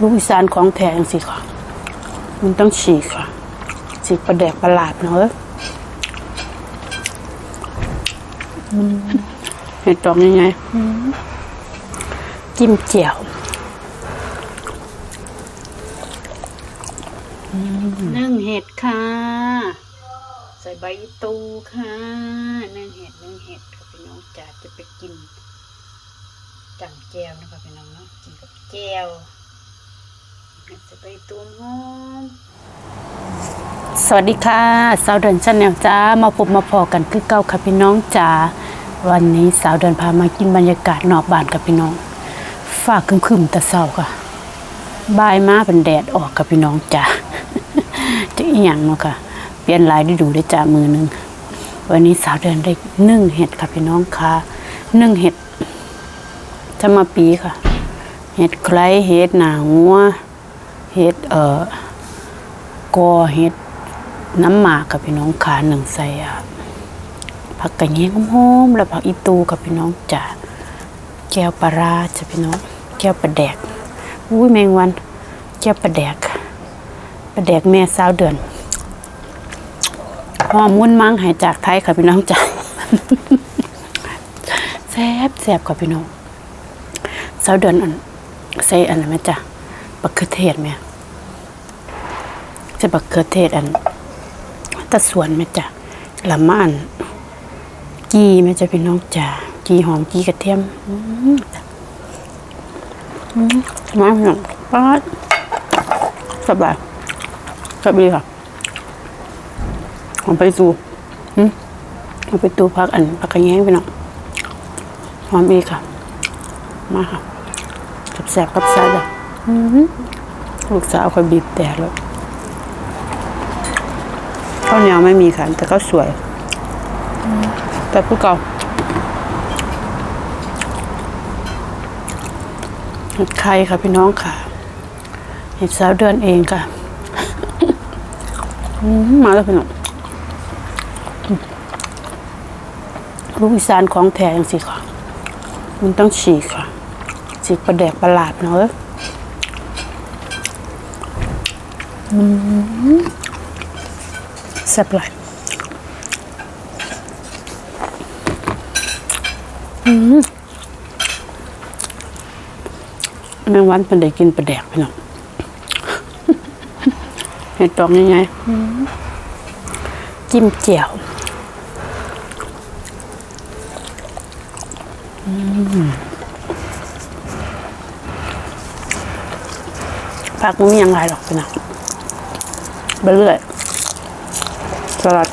ลูกอีสานของแท้จังสิค่ะ มันต้องฉีกค่ะ ฉีกประแดกประหลาดเนาะเห็ดดอกยังไงจิ้มเจียวนึ่งเห็ดค่ะ ใส่ใบตูค่ะนึ่งเห็ดนึ่งเห็ดค่ะพี่น้องจ๋าจะไปกินจังแจวนะคะพี่น้องเนาะกินกับแจว ใส่ใบตูหอมสวัสดีค่ะสาวเดินชาแนลจ้ามาพบมาพอกันคือเก่าค่ะพี่น้องจ๋าวันนี้สาวเดินพามากินบรรยากาศนอกบ้านกับพี่น้อง ฝากครึมๆแต่เศร้าค่ะบายมาเป็นแดดออกกับพี่น้องจ้าจะอีหยังเนาะค่ะ เปลี่ยนลายได้ดูได้จ้ามือหนึงวันนี้สาวเดินได้นึ่งเห็ดค่ะพี่น้องค่ะนึ่งเห็ดจะมาปีค่ะ เห็ดไคร้เห็ดหนาหัว เห็ดเอ่อกอเห็ดน้ำหมากกับพี่น้องขาหนึ่งใส่อะผักกระเงี้ยงหอมๆแล้วผักอีตูกับพี่น้องจ้าแก้วปลาราจ้ะพี่น้อง แก้วปลาแดกอุ้ยแมงวันแก้วปลาแดกประแดกแม่สาวเดือนหอมมุ่นมั่งหายจากไทยค่ะพี่น้องจ้าแซ่บแซ่บค่ะพี่น้องสาวเดือนอันใส่อันนั้นไหมจ้ะ บักเขือเทศไหมจะบักเขือเทศอันตะสวนไหมจ้ะละมานกีไหมจ้ะพี่น้องจ้ากีหอมกีกระเทียมอืมอืมมาพี่น้องป๊าดสบายครับดีค่ะผมไปดูอืมไปดูพักอันพักกระแยงไปหน่อยหอมอีกค่ะ มาค่ะกับแสบกับแซ่บอะ ลูกสาวคอยบีบแต่แล้วข้าวเหนียวไม่มีค่ะ แต่ก็สวย แต่ผู้เก่าเห็ดไข่ค่ะพี่น้องค่ะ เห็ดสาวเดือนเองค่ะ มาแล้วพี่น้องลูกอีสานของแท้จังสิค่ะ มันต้องฉีกค่ะฉีกประแดกประหลาดเนาะอืม แซ่บหลายอืมแมงวันเป็นได้กินประแดกพี่น้องเห็ดดอกยังไงจิ้มเจียวอืมผักมันมีอย่างไรหรอกพี่น้อง ไปเรื่อยสลัด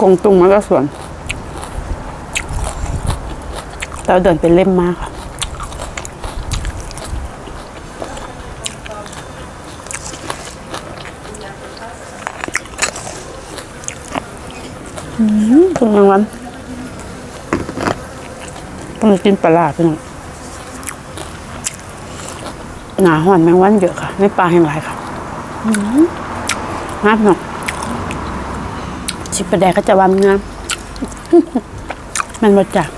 กงตุงมันก็ส่วน เราเดินเป็นเล่มมากค่ะ อืมคุณยังวันต้องกินปลาร้าพี่น้องหนาห่อนแมงวันเยอะค่ะในปลาแห่งหลายค่ะอืมงามเนาะชิปปลาแดกก็จะวามงามมันมาจาก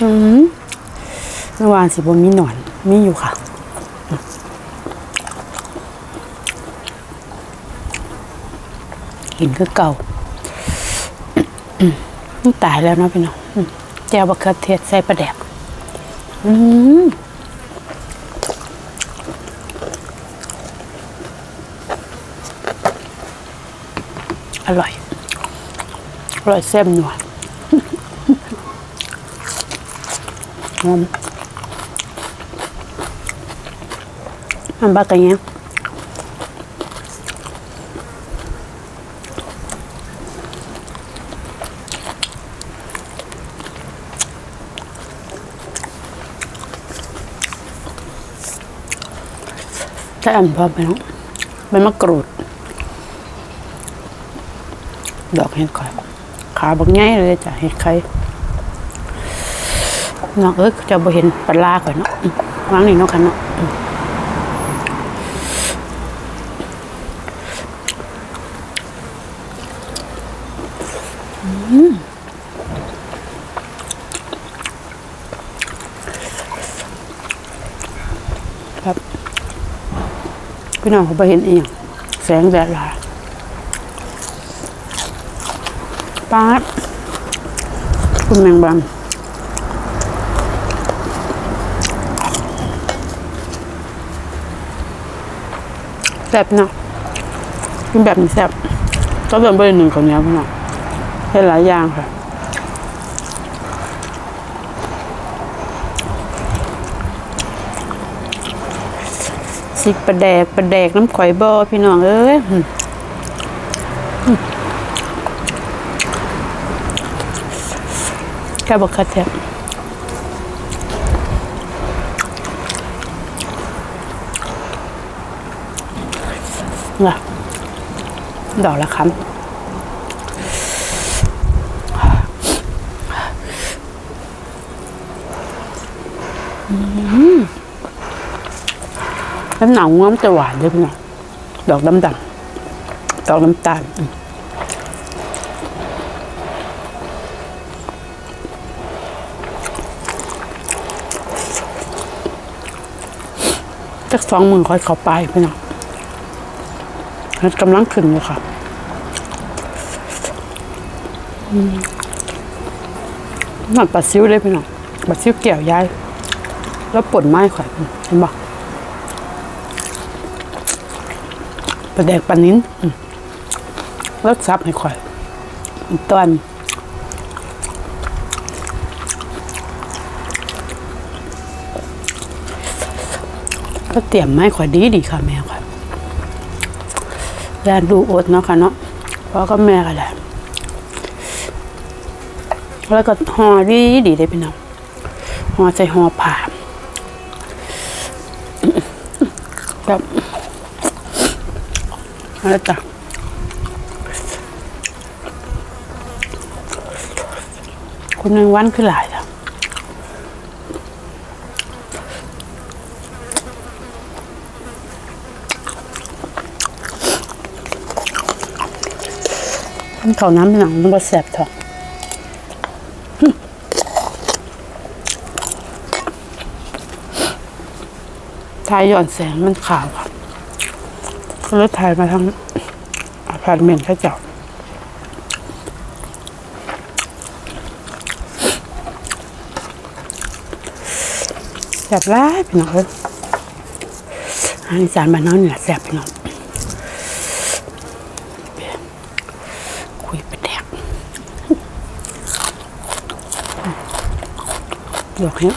อืมเมื่อวานสิบมีหนอน มีอยู่ค่ะ กินคือเก่าตายแล้วเนาะพี่น้องแจวบะเขือเทศใส่ปลาแดกอืมอร่อย อร่อยแซ่บหนัวหอมมันบักกันยัง ช่อันพอไปน้องใบมะกรูด ดอกเห็ดไข่ขาบักง่ายเลยจ้ะเห็ดไข่น้องเอ้ยจะบ่เห็นปลาร้าก่อนเนาะวางนี่เนาะกันเนาะอืมอืมครับ พี่น้องเขาไปเห็นเองแสงแดดลายป๊าดคุณแมงบังแซ่บนะกินแบบนี้แซ่บก็เป็นเบอร์หนึ่งของเนี้ยพี่น้องให้หลายอย่างค่ะ สิประแดกประแดกน้ำข่อยบ่พี่น้องเอ้ยอืมอืมแค่บอกคัดแทบน่ะดอกละคำ น้ำหนังมันจะหวานเลยพี่น้องดอกดำดำดอกน้ำตาลจักสองหมื่นค่อยเข้าไปพี่น้องเฮ็ดกำลังขึ้นอยู่ค่ะนั่นปลาซิวเลยพี่น้องปลาซิวเกี่ยวย้าย แล้วป่นไม้ข่อยเห็นบ่ ปลาแดกปลานิ้นอืมแล้วซับให้ข่อยตอนก็เตรียมไม้ข่อยดีดีค่ะแม่ข่อยยานดูอดเนาะค่ะเนาะเพราะก็แม่ก็แหละแล้วก็ห่อดีดีได้พี่น้องห่อใส่ห่อผ่าแบบ มาแล้วจ้ะคนหนึ่งวันคือหลายจ้ะมันเขาน้ำหนังมันก็แสบท้องทายหย่อนแสงมันขาวค่ะ ก็เลยถ่ายมาทั้งอพาร์ตเมนต์เขาเจ้าแซ่บร้ายพี่น้องเอ้ยอาหารสานบ้านน้องนี่แหละแซ่บพี่น้องคุยไปแดกดอกเห็ด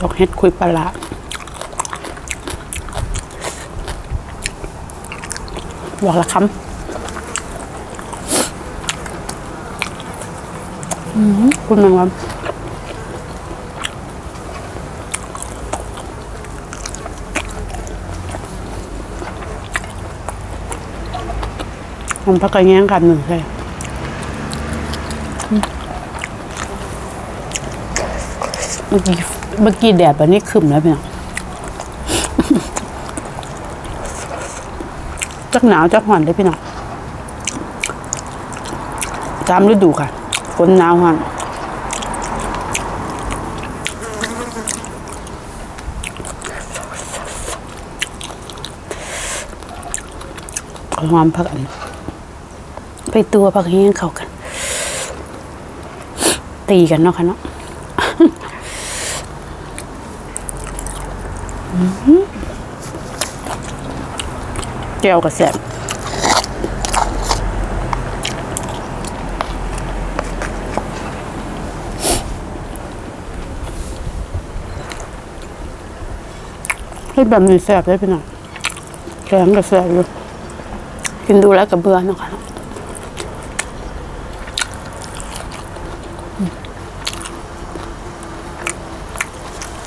ดอกเห็ดคุยปลาร้า บอกละคำคุณแมงวันผมพักกันแย่งกันหนึ่งใช่เมื่อกี้เมื่อกี้แดดแบบนี้ขึ้นแล้วพี่น้อง จักหนาวจักห่อนได้พี่น้องตามฤดูค่ะฝนหนาวห่อนเอาหอมพักอันไปตัวพักแห้งเข้ากัน ตีกันเนาะค่ะเนาะ แก้วกระแสบให้แบบนี้แสบได้พี่น้องแกงกระแสบอยู่กินดูแล้วกับเบื่อนะคะ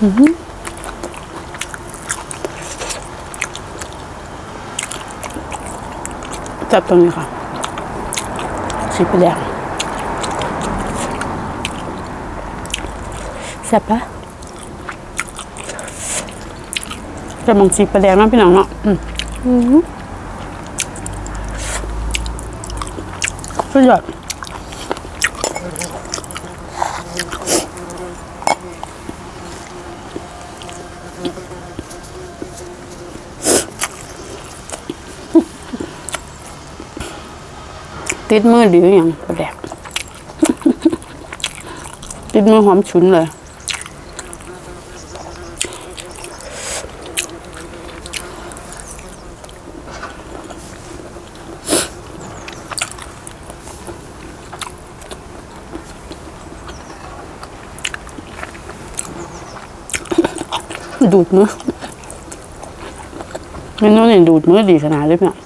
อือ หือจับตรงนี้ค่ะสีไปแดงซ่บปะจะมองสีประแดงเนาะพี่น้องเนาะอืมอืมสุดยอด ติดมือดีอย่างประแดกติดมือหอมฉุนเลยดูดมือเมนูนี่ดูดมือดีขนาดเลยเนี่ย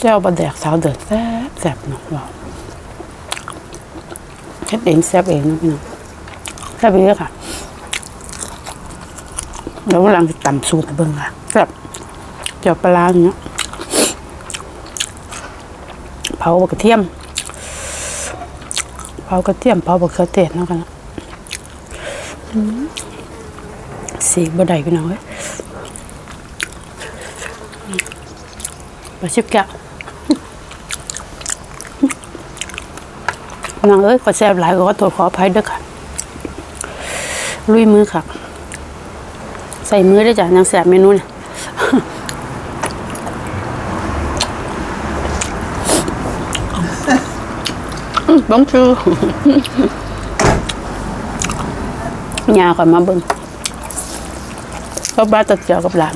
เจ้าปลาแดกสาวเดือดแซ่บแซ่บเนาะว่าเช็ดเองแซ่บเองนะพี่น้องแซ่บเองค่ะเดี๋ยววันหลังจะตำสูตรเบิ่งค่ะแซ่บเจ้าปลาร้าอย่างเงี้ยเผาบกกระเทียมเผากระเทียมเผาบะเขือเทศเนาะกันสีบ่ไดพี่น้องเอ้ยปลาชิบแกะ นางเอ้ยขอแซ่บหลายก็ขอโทษขออภัยด้วยค่ะลุยมือค่ะ ใส่มือได้จ้ะนางแซ่บเมนูเนี่ยบ้องชื่อยาก่อนมาเบิ่งก็บ้านตัดเจียวกับหลาน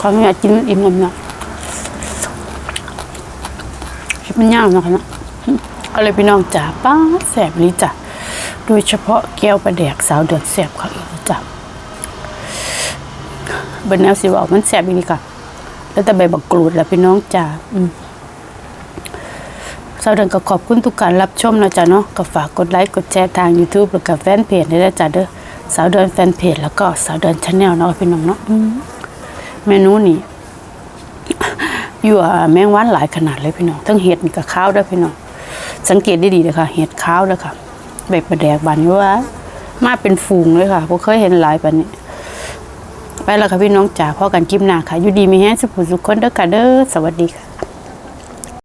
ความอยากกินอิ่มลำนะชิบมันยาวนะคะนะอะไรพี่น้องจ๋าป้าแสบนี้จ้ะโดยเฉพาะแก้วประแดกสาวเดือดแสบเขาอีกจ้ะเบนแนวสิว่ามันแสบอีกนี่ค่ะแล้วแต่ใบบักกรูดแหละพี่น้องจ๋าอืมสาวเดือนก็ขอบคุณทุกการรับชมนะจ๊ะเนาะก็ฝากกดไลค์กดแชร์ทาง YouTube แล้วก็แฟนเพจได้จ้ะเด้อสาวเดือนแฟนเพจแล้วก็สาวเดือนชาแนลเนาะพี่น้องเนาะ เมนูนี่อยู่แมงวันหลายขนาดเลยพี่น้องทั้งเห็ดกับข้าวด้วยพี่น้องสังเกตได้ดีเลยค่ะ เห็ดข้าวด้วยค่ะแบบประแดกบานว่ามาเป็นฝูงเลยค่ะพวเคยเห็นหลายแบบนี้ ไปแล้วค่ะพี่น้องจ๋าพ่อกันคลิปหน้าค่ะ อยู่ดีมีแฮงสุขสุขคนเด้อค่ะเด้อสวัสดีค่ะ